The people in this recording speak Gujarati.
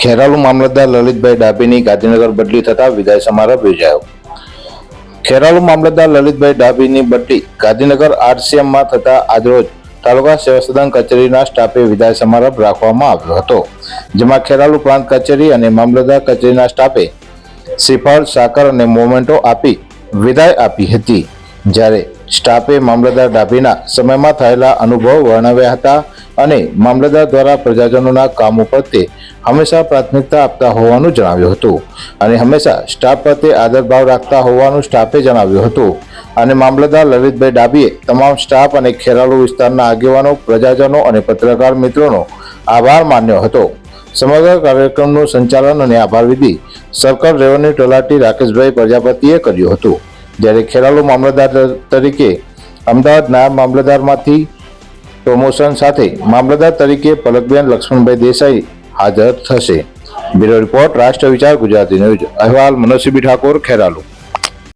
ખેરાલુ મામલતદાર લલિતભાઈ ડાભીની ગાંધીનગર બદલી થતા વિદાય સમારંભ યોજાયો. ખેરાલુ મામલતદાર લલિતભાઈ ડાભીની બદલી ગાંધીનગર આરસીએમમાં થતા આજરોજ તાલુકા સેવા સદન કચેરીના સ્ટાફે વિદાય સમારંભ રાખવામાં આવ્યો હતો, જેમાં ખેરાલુ પ્રાંત કચેરી અને મામલતદાર કચેરીના સ્ટાફે શ્રીફળ, સાકર અને મોમેન્ટો આપી વિદાય આપી હતી. જ્યારે સ્ટાફે મામલતદાર ડાભીના સમયમાં થયેલા અનુભવ વર્ણવ્યા હતા અને મામલતદાર દ્વારા પ્રજાજનોના કામો પ્રત્યે હંમેશા પ્રાથમિકતા આપતા હોવાનું જણાવ્યું હતું અને હંમેશા સ્ટાફ પ્રત્યે આદરભાવ રાખતા હોવાનું સ્ટાફે જણાવ્યું હતું. અને મામલતદાર લલિતભાઈ ડાબીએ તમામ સ્ટાફ અને ખેરાલુ વિસ્તારના આગેવાનો, પ્રજાજનો અને પત્રકાર મિત્રોનો આભાર માન્યો હતો. સમગ્ર કાર્યક્રમનું સંચાલન અને આભાર વિધિ સર્કલ રેવન્યુ તલાટી રાકેશભાઈ પ્રજાપતિએ કર્યું હતું. જ્યારે ખેરાલુ મામલતદાર તરીકે અમદાવાદ નાયબ મામલતદારમાંથી પ્રમોશન સાથે મામલતદાર તરીકે પલકબેન લક્ષ્મણભાઈ દેસાઈ હાજર થશે. બ્યુરો રિપોર્ટ રાષ્ટ્ર વિચાર ગુજરાતી ન્યૂઝ. અહેવાલ મનોજસિંહ ઠાકોર, ખેરાલુ.